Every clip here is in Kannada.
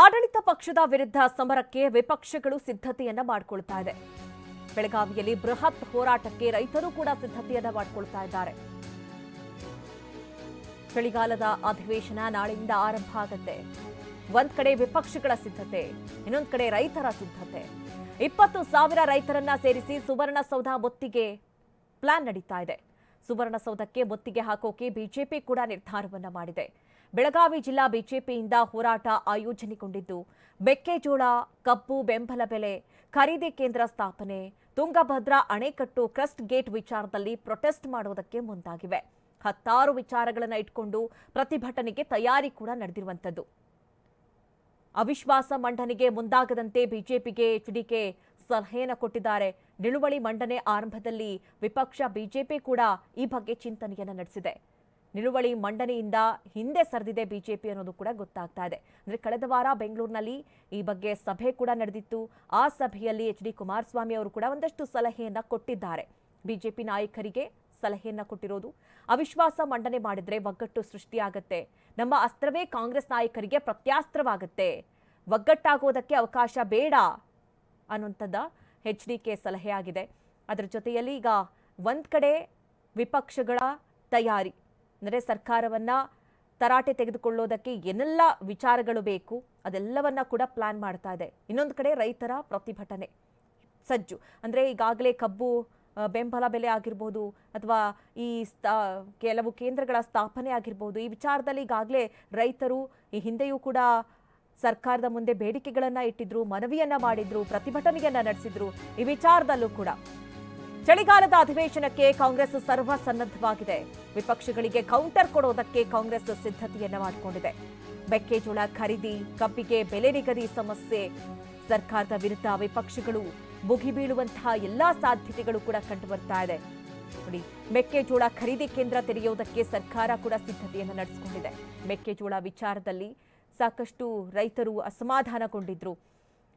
ಆಡಳಿತ ಪಕ್ಷದ ವಿರುದ್ಧ ಸಮರಕ್ಕೆ ವಿಪಕ್ಷಗಳು ಸಿದ್ಧತೆಯನ್ನ ಮಾಡಿಕೊಳ್ತಾ ಇದೆ. ಬೆಳಗಾವಿಯಲ್ಲಿ ಬೃಹತ್ ಹೋರಾಟಕ್ಕೆ ರೈತರು ಕೂಡ ಸಿದ್ಧತೆಯನ್ನ ಮಾಡಿಕೊಳ್ತಾ ಇದ್ದಾರೆ. ಚಳಿಗಾಲದ ಅಧಿವೇಶನ ನಾಳೆಯಿಂದ ಆರಂಭ ಆಗುತ್ತೆ. ಒಂದ್ ಕಡೆ ವಿಪಕ್ಷಗಳ ಸಿದ್ಧತೆ, ಇನ್ನೊಂದ್ ಕಡೆ ರೈತರ ಸಿದ್ಧತೆ. ಇಪ್ಪತ್ತು ಸಾವಿರ ರೈತರನ್ನ ಸೇರಿಸಿ ಸುವರ್ಣಸೌಧ ಒತ್ತಿಗೆ ಪ್ಲಾನ್ ನಡೀತಾ ಇದೆ. ಸುವರ್ಣಸೌಧಕ್ಕೆ ಒತ್ತಿಗೆ ಹಾಕೋಕೆ ಬಿಜೆಪಿ ಕೂಡ ನಿರ್ಧಾರವನ್ನ ಮಾಡಿದೆ. ಬೆಳಗಾವಿ ಜಿಲ್ಲಾ ಬಿಜೆಪಿಯಿಂದ ಹೋರಾಟ ಆಯೋಜನೆಗೊಂಡಿದ್ದು, ಮೆಕ್ಕೆಜೋಳ, ಕಬ್ಬು, ಬೆಂಬಲ ಬೆಲೆ, ಖರೀದಿ ಕೇಂದ್ರ ಸ್ಥಾಪನೆ, ತುಂಗಭದ್ರಾ ಅಣೆಕಟ್ಟು ಕ್ರಸ್ಟ್ ಗೇಟ್ ವಿಚಾರದಲ್ಲಿ ಪ್ರೊಟೆಸ್ಟ್ ಮಾಡುವುದಕ್ಕೆ ಮುಂದಾಗಿವೆ. ಹತ್ತಾರು ವಿಚಾರಗಳನ್ನು ಇಟ್ಕೊಂಡು ಪ್ರತಿಭಟನೆಗೆ ತಯಾರಿ ಕೂಡ ನಡೆದಿರುವಂಥದ್ದು. ಅವಿಶ್ವಾಸ ಮಂಡನೆಗೆ ಮುಂದಾಗದಂತೆ ಬಿಜೆಪಿಗೆ ಎಚ್ಡಿಕೆ ಸಲಹೆಯನ್ನು ಕೊಟ್ಟಿದ್ದಾರೆ. ನಿಲುವಳಿ ಮಂಡನೆ ಆರಂಭದಲ್ಲಿ ವಿಪಕ್ಷ ಬಿಜೆಪಿ ಕೂಡ ಈ ಬಗ್ಗೆ ಚಿಂತನೆಯನ್ನು ನಡೆಸಿದೆ. ನಿಲುವಳಿ ಮಂಡನೆಯಿಂದ ಹಿಂದೆ ಸರಿದಿದೆ ಬಿಜೆಪಿ ಅನ್ನೋದು ಕೂಡ ಗೊತ್ತಾಗ್ತಾ ಇದೆ. ಅಂದ್ರೆ ಕಳೆದ ವಾರ ಬೆಂಗಳೂರಿನಲ್ಲಿ ಈ ಬಗ್ಗೆ ಸಭೆ ಕೂಡ ನಡೆದಿತ್ತು. ಆ ಸಭೆಯಲ್ಲಿ ಎಚ್ ಡಿ ಕುಮಾರಸ್ವಾಮಿ ಅವರು ಕೂಡ ಒಂದಷ್ಟು ಸಲಹೆಯನ್ನು ಕೊಟ್ಟಿದ್ದಾರೆ. ಬಿಜೆಪಿ ನಾಯಕರಿಗೆ ಸಲಹೆಯನ್ನು ಕೊಟ್ಟಿರೋದು. ಅವಿಶ್ವಾಸ ಮಂಡನೆ ಮಾಡಿದ್ರೆ ಒಗ್ಗಟ್ಟು ಸೃಷ್ಟಿಯಾಗತ್ತೆ. ನಮ್ಮ ಅಸ್ತ್ರವೇ ಕಾಂಗ್ರೆಸ್ ನಾಯಕರಿಗೆ ಪ್ರತ್ಯಾಸ್ತ್ರವಾಗುತ್ತೆ. ಒಗ್ಗಟ್ಟಾಗೋದಕ್ಕೆ ಅವಕಾಶ ಬೇಡ ಅನ್ನುವಂಥದ್ದ ಎಚ್ ಡಿ ಕೆ ಸಲಹೆ ಆಗಿದೆ ಅದರ ಜೊತೆಯಲ್ಲಿ ಈಗ ಒಂದು ಕಡೆ ವಿಪಕ್ಷಗಳ ತಯಾರಿ. ಅಂದರೆ ಸರ್ಕಾರವನ್ನ ತರಾಟೆ ತೆಗೆದುಕೊಳ್ಳೋದಕ್ಕೆ ಏನೆಲ್ಲ ವಿಚಾರಗಳು ಬೇಕು, ಅದೆಲ್ಲವನ್ನ ಕೂಡ ಪ್ಲಾನ್ ಮಾಡ್ತಾ ಇದೆ. ಇನ್ನೊಂದು ಕಡೆ ರೈತರ ಪ್ರತಿಭಟನೆ, ಸಜ್ಜು. ಅಂದರೆ ಈಗಾಗಲೇ ಕಬ್ಬು ಬೆಂಬಲ ಬೆಲೆ ಆಗಿರ್ಬೋದು, ಅಥವಾ ಈ ಸ್ಥಾ, ಕೆಲವು ಕೇಂದ್ರಗಳ ಸ್ಥಾಪನೆ ಆಗಿರ್ಬೋದು, ಈ ವಿಚಾರದಲ್ಲಿ ಈಗಾಗಲೇ ರೈತರು ಈ ಹಿಂದೆಯೂ ಕೂಡ ಸರ್ಕಾರದ ಮುಂದೆ ಬೇಡಿಕೆಗಳನ್ನು ಇಟ್ಟಿದ್ರು, ಮನವಿಯನ್ನ ಮಾಡಿದ್ರು, ಪ್ರತಿಭಟನೆಯನ್ನು ನಡೆಸಿದ್ರು, ಈ ವಿಚಾರದಲ್ಲೂ ಕೂಡ. ಚಳಿಗಾಲದ ಅಧಿವೇಶನಕ್ಕೆ ಕಾಂಗ್ರೆಸ್ ಸರ್ವ ಸನ್ನದ್ಧವಾಗಿದೆ ವಿಪಕ್ಷಗಳಿಗೆ ಕೌಂಟರ್ ಕೊಡೋದಕ್ಕೆ ಕಾಂಗ್ರೆಸ್ ಸಿದ್ಧತೆಯನ್ನ ಮಾಡಿಕೊಂಡಿದೆ. ಮೆಕ್ಕೆಜೋಳ ಖರೀದಿ, ಕಬ್ಬಿಗೆ ಬೆಲೆ ನಿಗದಿ ಸಮಸ್ಯೆ. ಸರ್ಕಾರದ ವಿರುದ್ಧ ವಿಪಕ್ಷಗಳು ಮುಗಿಬೀಳುವಂತಹ ಎಲ್ಲಾ ಸಾಧ್ಯತೆಗಳು ಕೂಡ ಕಂಡು ಬರ್ತಾ ಇದೆ. ನೋಡಿ, ಮೆಕ್ಕೆಜೋಳ ಖರೀದಿ ಕೇಂದ್ರ ತೆರೆಯುವುದಕ್ಕೆ ಸರ್ಕಾರ ಕೂಡ ಸಿದ್ಧತೆಯನ್ನು ನಡೆಸಿಕೊಂಡಿದೆ. ಮೆಕ್ಕೆಜೋಳ ವಿಚಾರದಲ್ಲಿ ಸಾಕಷ್ಟು ರೈತರು ಅಸಮಾಧಾನಗೊಂಡಿದ್ರು.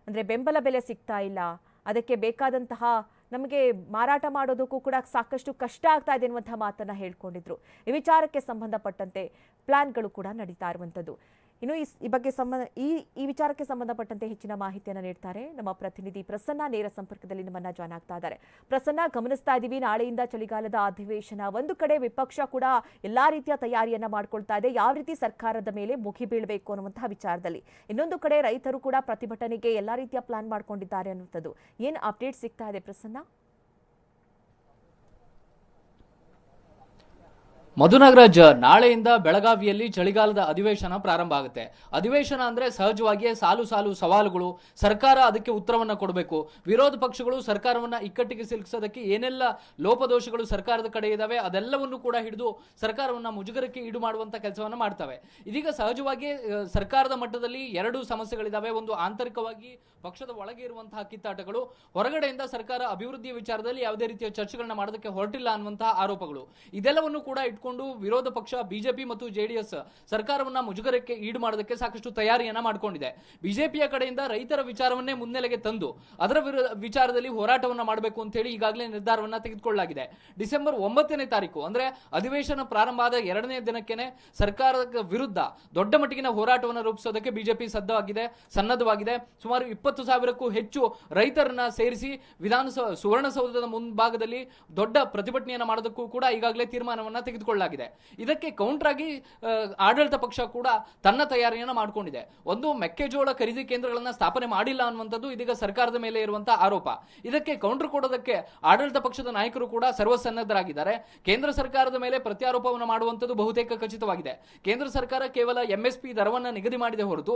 ಅಂದರೆ ಬೆಂಬಲ ಬೆಲೆ ಸಿಗ್ತಾ ಇಲ್ಲ. ಅದಕ್ಕೆ ಬೇಕಾದಂತಹ ನಮಗೆ ಮಾರಾಟ ಮಾಡೋದಕ್ಕೂ ಕೂಡ ಸಾಕಷ್ಟು ಕಷ್ಟ ಆಗ್ತಾ ಇದೆ ಅನ್ನುವಂಥ ಮಾತನ್ನ ಹೇಳ್ಕೊಂಡಿದ್ರು. ಈ ವಿಚಾರಕ್ಕೆ ಸಂಬಂಧಪಟ್ಟಂತೆ ಪ್ಲಾನ್ಗಳು ಕೂಡ ನಡೀತಾ ಇರುವಂಥದ್ದು. ಇನ್ನು ಈ ಬಗ್ಗೆ ಸಂಬಂಧ ಈ ಈ ವಿಚಾರಕ್ಕೆ ಸಂಬಂಧಪಟ್ಟಂತೆ ಹೆಚ್ಚಿನ ಮಾಹಿತಿಯನ್ನು ನೀಡ್ತಾರೆ. ನಮ್ಮ ಪ್ರತಿನಿಧಿ ಪ್ರಸನ್ನ ನೇರ ಸಂಪರ್ಕದಲ್ಲಿ ನಮ್ಮನ್ನ ಜಾಯ್ನ್ ಆಗ್ತಾ ಇದ್ದಾರೆ. ಪ್ರಸನ್ನ, ಗಮನಿಸ್ತಾ ಇದ್ದೀವಿ ನಾಳೆಯಿಂದ ಚಳಿಗಾಲದ ಅಧಿವೇಶನ ಒಂದು ಕಡೆ ವಿಪಕ್ಷ ಕೂಡ ಎಲ್ಲಾ ರೀತಿಯ ತಯಾರಿಯನ್ನ ಮಾಡ್ಕೊಳ್ತಾ ಇದೆ. ಯಾವ ರೀತಿ ಸರ್ಕಾರದ ಮೇಲೆ ಮುಖಿ ಬೀಳಬೇಕು ಅನ್ನುವಂತಹ ವಿಚಾರದಲ್ಲಿ. ಇನ್ನೊಂದು ಕಡೆ ರೈತರು ಕೂಡ ಪ್ರತಿಭಟನೆಗೆ ಎಲ್ಲಾ ರೀತಿಯ ಪ್ಲಾನ್ ಮಾಡ್ಕೊಂಡಿದ್ದಾರೆ ಅನ್ನುವಂಥದ್ದು. ಏನು ಅಪ್ಡೇಟ್ ಸಿಗ್ತಾ ಇದೆ ಪ್ರಸನ್ನ? ಮಧುನಾಗರಾಜ್ ನಾಳೆಯಿಂದ ಬೆಳಗಾವಿಯಲ್ಲಿ ಚಳಿಗಾಲದ ಅಧಿವೇಶನ ಪ್ರಾರಂಭ ಆಗುತ್ತೆ. ಅಧಿವೇಶನ ಅಂದ್ರೆ ಸಹಜವಾಗಿಯೇ ಸಾಲು ಸಾಲು ಸವಾಲುಗಳು. ಸರ್ಕಾರ ಅದಕ್ಕೆ ಉತ್ತರವನ್ನ ಕೊಡಬೇಕು. ವಿರೋಧ ಪಕ್ಷಗಳು ಸರ್ಕಾರವನ್ನ ಇಕ್ಕಟ್ಟಿಗೆ ಸಿಲುಕಿಸೋದಕ್ಕೆ ಏನೆಲ್ಲ ಲೋಪದೋಷಗಳು ಸರ್ಕಾರದ ಕಡೆ ಇದಾವೆ ಅದೆಲ್ಲವನ್ನು ಕೂಡ ಹಿಡಿದು ಸರ್ಕಾರವನ್ನ ಮುಜುಗರಕ್ಕೆ ಈಡು ಮಾಡುವಂತ ಕೆಲಸವನ್ನ ಮಾಡ್ತವೆ. ಇದೀಗ ಸಹಜವಾಗಿ ಸರ್ಕಾರದ ಮಟ್ಟದಲ್ಲಿ ಎರಡು ಸಮಸ್ಯೆಗಳಿದಾವೆ. ಒಂದು ಆಂತರಿಕವಾಗಿ ಪಕ್ಷದ ಒಳಗೆ ಇರುವಂತಹ ಕಿತ್ತಾಟಗಳು, ಹೊರಗಡೆಯಿಂದ ಸರ್ಕಾರ ಅಭಿವೃದ್ಧಿಯ ವಿಚಾರದಲ್ಲಿ ಯಾವುದೇ ರೀತಿಯ ಚರ್ಚೆಗಳನ್ನ ಮಾಡೋದಕ್ಕೆ ಹೊರಟಿಲ್ಲ ಅನ್ನುವಂತಹ ಆರೋಪಗಳು. ಇದೆಲ್ಲವನ್ನು ಕೂಡ ಇಟ್ಕೊಂಡು ವಿರೋಧ ಪಕ್ಷ, ಬಿಜೆಪಿ ಮತ್ತು ಜೆಡಿಎಸ್ ಸರ್ಕಾರವನ್ನ ಮುಜುಗರಕ್ಕೆ ಈಡು ಮಾಡೋದಕ್ಕೆ ಸಾಕಷ್ಟು ತಯಾರಿಯನ್ನ ಮಾಡಿಕೊಂಡಿದೆ. ಬಿಜೆಪಿಯ ಕಡೆಯಿಂದ ರೈತರ ವಿಚಾರವನ್ನೇ ಮುನ್ನೆಲೆಗೆ ತಂದು ಅದರ ವಿಚಾರದಲ್ಲಿ ಹೋರಾಟವನ್ನ ಮಾಡಬೇಕು ಅಂತ ಹೇಳಿ ಈಗಾಗಲೇ ನಿರ್ಧಾರವನ್ನ ತೆಗೆದುಕೊಳ್ಳಲಾಗಿದೆ. ಡಿಸೆಂಬರ್ ಒಂಬತ್ತನೇ ತಾರೀಕು, ಅಂದ್ರೆ ಅಧಿವೇಶನ ಪ್ರಾರಂಭ ಆದ ಎರಡನೇ ದಿನಕ್ಕೇನೆ ಸರ್ಕಾರದ ವಿರುದ್ಧ ದೊಡ್ಡ ಮಟ್ಟಿಗಿನ ಹೋರಾಟವನ್ನು ರೂಪಿಸೋದಕ್ಕೆ ಬಿಜೆಪಿ ಸದ್ದವಾಗಿದೆ ಸನ್ನದ್ಧವಾಗಿದೆ. ಸುಮಾರು ಇಪ್ಪತ್ತು ಸಾವಿರಕ್ಕೂ ಹೆಚ್ಚು ರೈತರನ್ನ ಸೇರಿಸಿ ವಿಧಾನಸೌಧ ಸುವರ್ಣಸೌಧದ ಮುಂಭಾಗದಲ್ಲಿ ದೊಡ್ಡ ಪ್ರತಿಭಟನೆಯನ್ನ ಮಾಡೋದಕ್ಕೂ ಕೂಡ ಈಗಾಗಲೇ ತೀರ್ಮಾನವನ್ನ ತೆಗೆದುಕೊಳ್ಳಲಾಗಿದೆ ಇದಕ್ಕೆ ಕೌಂಟರ್ ಆಗಿ ಆಡಳಿತ ಪಕ್ಷ ಕೂಡ ತನ್ನ ತಯಾರಿಯನ್ನು ಮಾಡಿಕೊಂಡಿದೆ. ಒಂದು ಮೆಕ್ಕೆಜೋಳ ಖರೀದಿ ಕೇಂದ್ರಗಳನ್ನ ಸ್ಥಾಪನೆ ಮಾಡಿಲ್ಲ ಅನ್ನುವಂಥದ್ದು ಇದೀಗ ಸರ್ಕಾರದ ಮೇಲೆ ಇರುವಂತಹ ಆರೋಪ. ಇದಕ್ಕೆ ಕೌಂಟರ್ ಕೊಡೋದಕ್ಕೆ ಆಡಳಿತ ಪಕ್ಷದ ನಾಯಕರು ಕೂಡ ಸರ್ವಸನ್ನದ್ಧರಾಗಿದ್ದಾರೆ. ಕೇಂದ್ರ ಸರ್ಕಾರದ ಮೇಲೆ ಪ್ರತ್ಯಾರೋಪವನ್ನು ಮಾಡುವಂಥದ್ದು ಬಹುತೇಕ ಖಚಿತವಾಗಿದೆ. ಕೇಂದ್ರ ಸರ್ಕಾರ ಕೇವಲ ಎಂಎಸ್ಪಿ ದರವನ್ನ ನಿಗದಿ ಮಾಡಿದೆ ಹೊರತು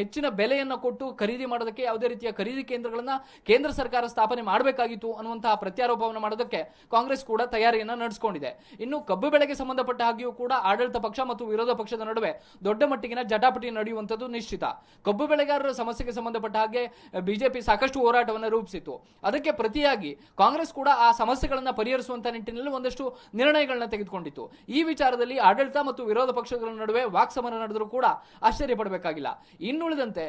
ಹೆಚ್ಚಿನ ಬೆಲೆಯನ್ನು ಕೊಟ್ಟು ಖರೀದಿ ಮಾಡೋದಕ್ಕೆ ಯಾವುದೇ ರೀತಿಯ ಖರೀದಿ ಕೇಂದ್ರಗಳನ್ನ ಕೇಂದ್ರ ಸರ್ಕಾರ ಸ್ಥಾಪನೆ ಮಾಡಬೇಕಾಗಿತ್ತು ಅನ್ನುವಂತಹ ಪ್ರತ್ಯಾರೋಪವನ್ನು ಮಾಡೋದಕ್ಕೆ ಕಾಂಗ್ರೆಸ್ ಕೂಡ ತಯಾರಿಯನ್ನು ನಡೆಸಿಕೊಂಡಿದೆ. ಇನ್ನು ಕಬ್ಬು ಬೆಳೆಗೆ ಸಂಬಂಧಪಟ್ಟ ಹಾಗೆಯೂ ಕೂಡ ಆಡಳಿತ ಪಕ್ಷ ಮತ್ತು ವಿರೋಧ ಪಕ್ಷದ ನಡುವೆ ದೊಡ್ಡ ಮಟ್ಟಿಗಿನ ಜಟಾಪಟಿ ನಡೆಯುವಂಥದ್ದು ನಿಶ್ಚಿತ. ಕಬ್ಬು ಬೆಳೆಗಾರರ ಸಮಸ್ಯೆಗೆ ಸಂಬಂಧಪಟ್ಟ ಹಾಗೆ ಬಿಜೆಪಿ ಸಾಕಷ್ಟು ಹೋರಾಟವನ್ನು ರೂಪಿಸಿತ್ತು. ಅದಕ್ಕೆ ಪ್ರತಿಯಾಗಿ ಕಾಂಗ್ರೆಸ್ ಕೂಡ ಆ ಸಮಸ್ಯೆಗಳನ್ನು ಪರಿಹರಿಸುವಂತ ನಿಟ್ಟಿನಲ್ಲಿ ಒಂದಷ್ಟು ನಿರ್ಣಯಗಳನ್ನ ತೆಗೆದುಕೊಂಡಿತ್ತು. ಈ ವಿಚಾರದಲ್ಲಿ ಆಡಳಿತ ಮತ್ತು ವಿರೋಧ ಪಕ್ಷಗಳ ನಡುವೆ ವಾಕ್ಸಮರ ನಡೆದರೂ ಕೂಡ ಆಶ್ಚರ್ಯ ಪಡಬೇಕಾಗಿಲ್ಲ. ಇನ್ನುಳಿದಂತೆ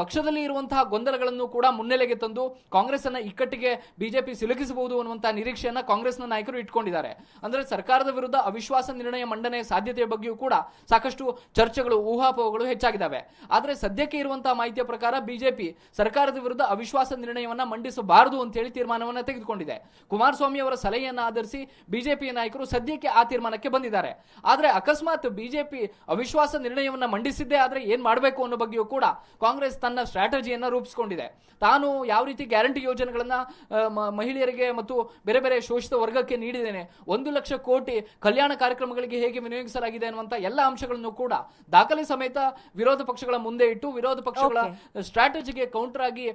ಪಕ್ಷದಲ್ಲಿ ಇರುವಂತಹ ಗೊಂದಲಗಳನ್ನು ಕೂಡ ಮುನ್ನೆಲೆಗೆ ತಂದು ಕಾಂಗ್ರೆಸ್ ಅನ್ನ ಇಕ್ಕಟ್ಟಿಗೆ ಬಿಜೆಪಿ ಸಿಲುಕಿಸಬಹುದು ಅನ್ನುವಂತಹ ನಿರೀಕ್ಷೆಯನ್ನ ಕಾಂಗ್ರೆಸ್ನ ನಾಯಕರು ಇಟ್ಕೊಂಡಿದ್ದಾರೆ. ಅಂದ್ರೆ ಸರ್ಕಾರದ ವಿರುದ್ಧ ಅವಿಶ್ವಾಸ ಅವಿಶ್ವಾಸ ನಿರ್ಣಯ ಮಂಡನೆ ಸಾಧ್ಯತೆಯ ಬಗ್ಗೆಯೂ ಕೂಡ ಸಾಕಷ್ಟು ಚರ್ಚೆಗಳು, ಊಹಾಪೋಹಗಳು ಹೆಚ್ಚಾಗಿದ್ದಾವೆ. ಆದರೆ ಸದ್ಯಕ್ಕೆ ಇರುವಂತಹ ಮಾಹಿತಿಯ ಪ್ರಕಾರ ಬಿಜೆಪಿ ಸರ್ಕಾರದ ವಿರುದ್ಧ ಅವಿಶ್ವಾಸ ನಿರ್ಣಯವನ್ನ ಮಂಡಿಸಬಾರದು ಅಂತ ಹೇಳಿ ತೀರ್ಮಾನವನ್ನ ತೆಗೆದುಕೊಂಡಿದೆ. ಕುಮಾರಸ್ವಾಮಿ ಅವರ ಸಲಹೆಯನ್ನ ಆಧರಿಸಿ ಬಿಜೆಪಿ ನಾಯಕರು ಸದ್ಯಕ್ಕೆ ಆ ತೀರ್ಮಾನಕ್ಕೆ ಬಂದಿದ್ದಾರೆ. ಆದರೆ ಅಕಸ್ಮಾತ್ ಬಿಜೆಪಿ ಅವಿಶ್ವಾಸ ನಿರ್ಣಯವನ್ನ ಮಂಡಿಸಿದ್ದೇ ಆದ್ರೆ ಏನ್ ಮಾಡಬೇಕು ಅನ್ನೋ ಬಗ್ಗೆಯೂ ಕೂಡ ಕಾಂಗ್ರೆಸ್ ತನ್ನ ಸ್ಟ್ರಾಟಜಿಯನ್ನ ರೂಪಿಸಿಕೊಂಡಿದೆ. ತಾನು ಯಾವ ರೀತಿ ಗ್ಯಾರಂಟಿ ಯೋಜನೆಗಳನ್ನ ಮಹಿಳೆಯರಿಗೆ ಮತ್ತು ಬೇರೆ ಬೇರೆ ಶೋಷಿತ ವರ್ಗಕ್ಕೆ ನೀಡಿದ್ದೇನೆ. ಒಂದು ಲಕ್ಷ ಕೋಟಿ ಕಲ್ಯಾಣ ಕಾರ್ಯಕ್ರಮಗಳಿಗೆ ಹೇಗೆ ವಿನಿಯೋಗಿಸಲಾಗಿದೆ ಅನ್ನುವಂಥ ಎಲ್ಲ ಅಂಶಗಳನ್ನು ಕೂಡ ದಾಖಲೆ ಸಮೇತ ವಿರೋಧ ಪಕ್ಷಗಳ ಮುಂದೆ ಇಟ್ಟು ವಿರೋಧ ಪಕ್ಷಗಳ ಸ್ಟ್ರಾಟಜಿಗೆ ಕೌಂಟರ್ ಆಗಿ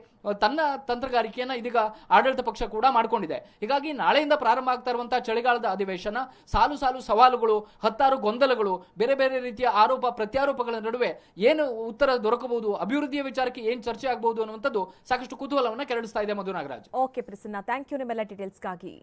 ತನ್ನ ತಂತ್ರಗಾರಿಕೆಯನ್ನ ಇದೀಗ ಆಡಳಿತ ಪಕ್ಷ ಕೂಡ ಮಾಡಿಕೊಂಡಿದೆ. ಹೀಗಾಗಿ ನಾಳೆಯಿಂದ ಪ್ರಾರಂಭ ಆಗ್ತಾ ಇರುವಂತಹ ಚಳಿಗಾಲದ ಅಧಿವೇಶನ ಸಾಲು ಸಾಲು ಸವಾಲುಗಳು ಹತ್ತಾರು ಗೊಂದಲಗಳು ಬೇರೆ ಬೇರೆ ರೀತಿಯ ಆರೋಪ ಪ್ರತ್ಯಾರೋಪಗಳ ನಡುವೆ ಏನು ಉತ್ತರ ದೊರಕಬಹುದು ಅಭಿವೃದ್ಧಿಯ ವಿಚಾರಕ್ಕೆ ಏನ್ ಚರ್ಚೆ ಆಗಬಹುದು ಅನ್ನುವಂಥದ್ದು ಸಾಕಷ್ಟು ಕುತೂಹಲವನ್ನು ಕೆರಳಿಸ್ತಾ ಇದೆ Madhu Nagaraj okay Prasanna. Thank you ನಿಮ್ಮೆಲ್ಲ ಡೀಟೇಲ್ಸ್ಗಾಗಿ